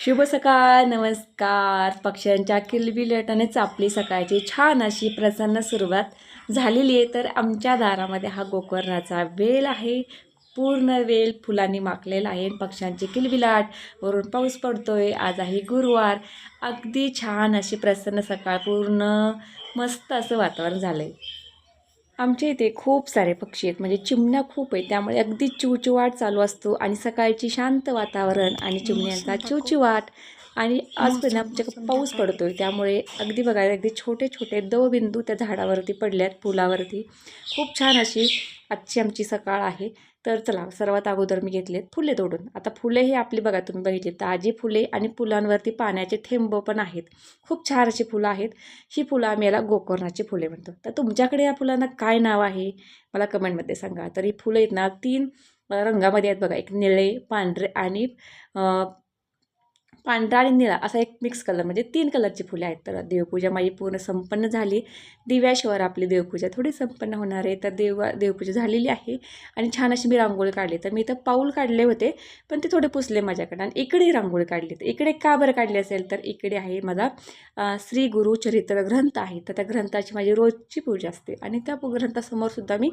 शुभ सकाळ नमस्कार. पक्ष्यांच्या किलबिलटानेच आपली सकाळची छान अशी प्रसन्न सुरुवात झालेली आहे. तर आमच्या दारामध्ये हा गोकर्णाचा वेल आहे. पूर्ण वेल फुलांनी माखलेला आहे पक्ष्यांची किलबिलाट वरून पाऊस पडतोय. आज आहे गुरुवार. अगदी छान अशी प्रसन्न सकाळ पूर्ण मस्त असं वातावरण झालं आहे आमच्या इथे खूप सारे पक्षी आहेत. म्हणजे चिमण्या खूप आहेत. त्यामुळे अगदी चिवचिवाट चालू असतो आणि सकाळची शांत वातावरण आणि चिमण्यांचा चिवचिवाट आणि आज पण आमच्याकडे पाऊस पडतोय. त्यामुळे अगदी बघायला अगदी छोटे छोटे दवबिंदू त्या झाडावरती पडल्यात फुलावरती. खूप छान अशी आजची आमची सकाळ आहे. तर चला सर्वात अगोदर मी घेतलेत फुले तोडून. आता फुले हे आपली बघा तुम्ही बघितली ताजी फुले आणि फुलांवरती पाण्याचे थेंब पण आहेत. खूप छान अशी फुलं आहेत. ही फुलं आम्ही याला गोकर्णाची फुले म्हणतो. तर तुमच्याकडे या फुलांना काय नाव आहे? मला कमेंटमध्ये सांगा. तर ही फुलं आहेत ना तीन रंगामध्ये आहेत बघा एक निळे पांढरे आणि पांढरा आणि निळा असा एक मिक्स कलर म्हणजे तीन कलरची फुले आहेत. तर देवपूजा माझी पूर्ण संपन्न झाली. दिव्याशिवाय आपली देवपूजा थोडी संपन्न होणार आहे. तर देव देवपूजा झालेली आहे. आणि छान अशी मी रांगोळी काढली. तर मी इथं पाऊल काढले होते पण ते थोडे पुसले माझ्याकडे आणि इकडे रांगोळी काढली तर इकडे का बरं काढली असेल? तर इकडे आहे माझा श्री गुरु चरित्र ग्रंथ आहे. तर त्या ग्रंथाची माझी रोजची पूजा असते. आणि त्या ग्रंथासमोरसुद्धा मी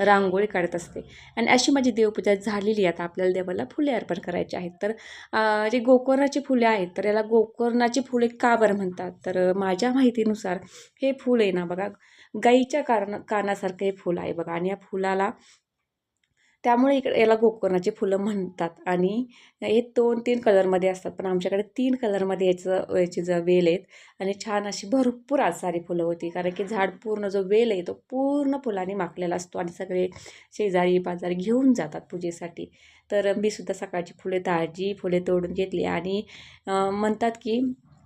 रांगोळी काढत असते. आणि अशी माझी देवपूजा झालेली आहे. आता आपल्याला देवाला फुले अर्पण करायची आहेत. तर जे गोकर्णाची फुले आहेत तर याला गोकर्णाची फुले का बरं म्हणतात? तर माझ्या माहितीनुसार हे फूल आहे ना बघा गाईच्या कारण कानासारखं हे फूल आहे बघा. आणि या फुलाला त्यामुळे इकडे याला गोकर्णाची फुलं म्हणतात. आणि हे दोन तीन कलरमध्ये असतात पण आमच्याकडे तीन कलरमध्ये याचं याची ज वेल आहेत. आणि छान अशी भरपूर आज सारी फुलं होती कारण की झाड पूर्ण जो वेल आहे तो पूर्ण फुलांनी माखलेला असतो आणि सगळे शेजारी पाजारी घेऊन जातात पूजेसाठी. तर मी सुद्धा सकाळची फुले ताजी फुले तोडून घेतली आणि म्हणतात की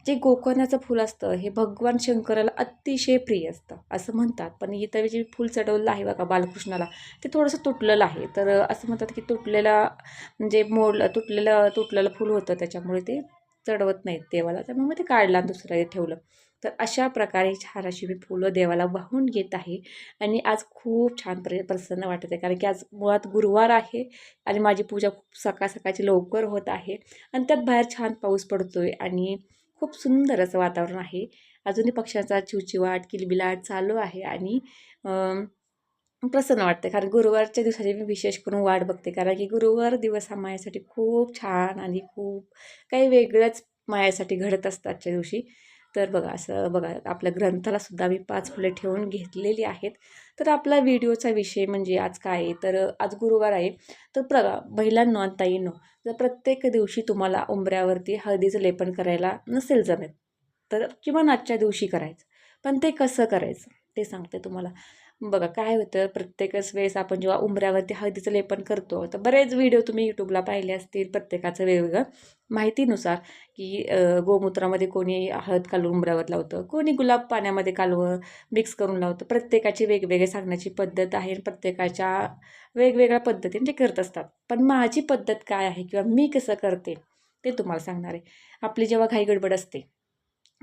जे गोकर्णाचं फूल असतं हे भगवान शंकराला अतिशय प्रिय असतं असं म्हणतात. पण इथं जे फूल चढवलं आहे बघा बालकृष्णाला ते थोडंसं तुटलेलं आहे. तर असं म्हणतात की तुटलेला म्हणजे मोडलं तुटलेलं तुटलेलं फूल होतं त्याच्यामुळे ते चढवत नाहीत देवाला. त्यामुळे मग ते काढलं आणि दुसरं ठेवलं. तर अशा प्रकारे छान अशी मी फुलं देवाला वाहून घेत आहे. आणि आज खूप छान प्र प्रसन्न वाटत आहे. कारण की आज मुळात गुरुवार आहे आणि माझी पूजा खूप सकाळ सकाळची लवकर होत आहे. आणि त्यात बाहेर छान पाऊस पडतो आहे आणि खूप सुंदर असं वातावरण आहे. अजूनही पक्ष्यांचा चिवचिवाट किलबिलाट चालू आहे आणि प्रसन्न वाटते. कारण गुरुवारच्या दिवसाची मी विशेष करून वाट बघते. कारण की गुरुवार दिवस हा माझ्यासाठी खूप छान आणि खूप काही वेगळंच माझ्यासाठी घडत असतं आजच्या दिवशी. तर बघा असं बघा आपल्या ग्रंथालासुद्धा मी पाच फुले ठेवून घेतलेली आहेत. तर आपला व्हिडिओचा विषय म्हणजे आज काय आहे? तर आज गुरुवार आहे. तर प्रगा महिलांनो आणि ताईंनो जर प्रत्येक दिवशी तुम्हाला उंबऱ्यावरती हळदीचं लेपन करायला नसेल जमेल तर किंवा आजच्या दिवशी करायचं पण ते कसं करायचं? ते सांगते तुम्हाला. बघा काय होतं प्रत्येकच वेळेस आपण जेव्हा उंबऱ्यावरती हळदीचं लेपन करतो तर बरेच व्हिडिओ तुम्ही यूट्यूबला पाहिले असतील प्रत्येकाचं वेगवेगळं माहितीनुसार की गोमूत्रामध्ये कोणी हळद कालवून उंबऱ्यावर लावतं कोणी गुलाब पाण्यामध्ये कालवं मिक्स करून लावतं. प्रत्येकाची वेगवेगळे सांगण्याची पद्धत आहे प्रत्येकाच्या वेगवेगळ्या पद्धतीने ते करत असतात. पण माझी पद्धत काय आहे किंवा मी कसं करते ते तुम्हाला सांगणार आहे. आपली जेव्हा घाई गडबड असते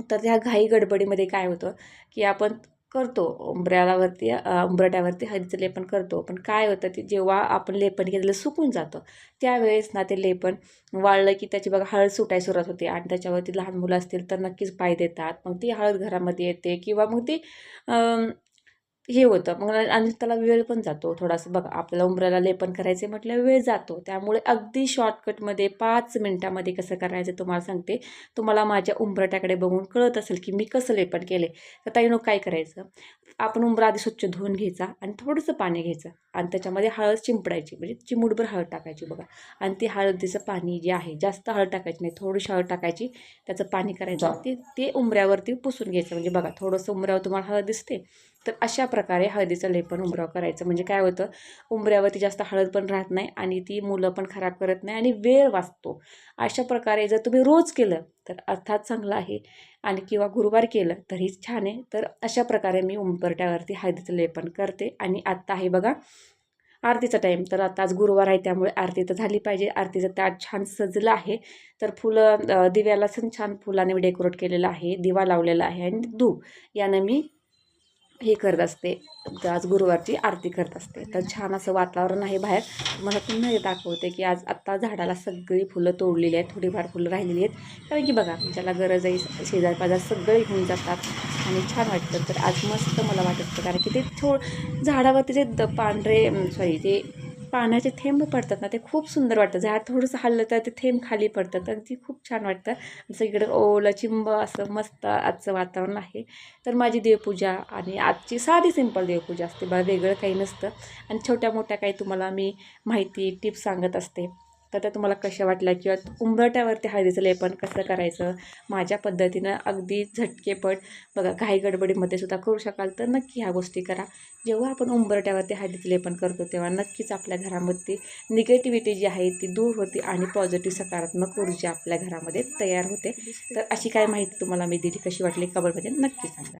तर त्या घाई गडबडीमध्ये काय होतं की आपण करतो. उंबऱ्यावरती उंबरट्यावरती हळदीचं लेपन करतो. पण काय होतं ते जेव्हा आपण लेपन केलेलं सुकून जातं त्यावेळेस ना ते लेपन वाळलं की त्याची बघा हळद सुटायला सुरुवात होते आणि त्याच्यावरती लहान मुलं असतील तर नक्कीच पाय देतात. मग ती हळद घरामध्ये येते किंवा मग ती हे होतं. मग आणि त्याला वेळ पण जातो थोडासा. बघा आपल्याला उंबऱ्याला लेपन करायचे म्हटलं वेळ जातो. त्यामुळे अगदी शॉर्टकटमध्ये पाच मिनटामध्ये कसं करायचं तुम्हाला सांगते. तुम्हाला माझ्या उंबरट्याकडे बघून कळत असेल की मी कसं लेपन केले तर ताईनो काय करायचं? आपण उंबरा आधी स्वच्छ धुवून घ्यायचा आणि थोडंसं पाणी घ्यायचं आणि त्याच्यामध्ये हळद चिंपडायची. म्हणजे चिमुटभर हळद टाकायची बघा. आणि ती हळदीचं पाणी जे आहे जास्त हळद टाकायची नाही. थोडीशी हळद टाकायची. त्याचं पाणी करायचं. ते ते उंबऱ्यावरती पुसून घ्यायचं. म्हणजे बघा थोडंसं उंबऱ्यावर तुम्हाला हळद दिसते. तर अशा प्रकारे हळदीचं लेपन उंबऱ्यावर करायचं. म्हणजे काय होतं उंबऱ्यावरती जास्त हळद पण राहत नाही आणि ती मुलं पण खराब करत नाही आणि वेळ वाचतो. अशा प्रकारे जर तुम्ही रोज केलं तर अर्थात चांगलं आहे आणि किंवा गुरुवार केलं तरीच छान आहे. तर अशा प्रकारे मी उंबरट्यावरती हळदीचं लेपन करते आणि आत्ता आहे बघा आरतीचा टाईम तर आता आज गुरुवार आहे त्यामुळे आरती तर झाली पाहिजे. आरतीचं ताट छान सजलं आहे. तर फुलं दिव्याला छान फुलाने डेकोरेट केलेलं आहे दिवा लावलेला आहे आणि धूप. यानं मी हे करत असते. तर आज गुरुवारची आरती करत असते. तर छान असं वातावरण आहे बाहेर. मला पुन्हा हे दाखवते की आज आत्ता झाडाला सगळी फुलं तोडलेली आहेत. थोडीफार फुलं राहिलेली आहेत. कारण की बघा ज्याला गरज आहे शेजार पाजार सगळे घेऊन जातात. आणि छान वाटतं. तर आज मस्त मला वाटत. होतं कारण की ते थोड झाडावरती जे द पांढरे सॉरी ते पाण्याचे थेंब पडतात ना ते खूप सुंदर वाटतं. झाड थोडंसं हल्लं तर ते थेंब खाली पडतात तर खूप छान वाटतं. सगळीकडे ओलं चिंब असं मस्त आजचं वातावरण आहे. तर माझी देवपूजा आणि आजची साधी सिंपल देवपूजा असते. बा वेगळं काही नसतं. आणि छोट्या मोठ्या काही तुम्हाला मी माहिती टिप्स सांगत असते. तर त्या तुम्हाला कशा वाटल्या? किंवा उंबरट्यावरती हळदीचं लेपन कसं करायचं? माझ्या पद्धतीनं अगदी झटकेपट बघा घाई गडबडीमध्ये सुद्धा करू शकाल तर नक्की ह्या गोष्टी करा. जेव्हा आपण उंबरट्यावरती हळदीचं लेपन करतो तेव्हा नक्कीच आपल्या घरामध्ये निगेटिव्हिटी जी आहे ती दूर होते आणि पॉझिटिव्ह सकारात्मक ऊर्जा आपल्या घरामध्ये तयार होते. तर अशी काय माहिती तुम्हाला मी दिली? कशी वाटली? कबरमध्ये नक्की सांगा.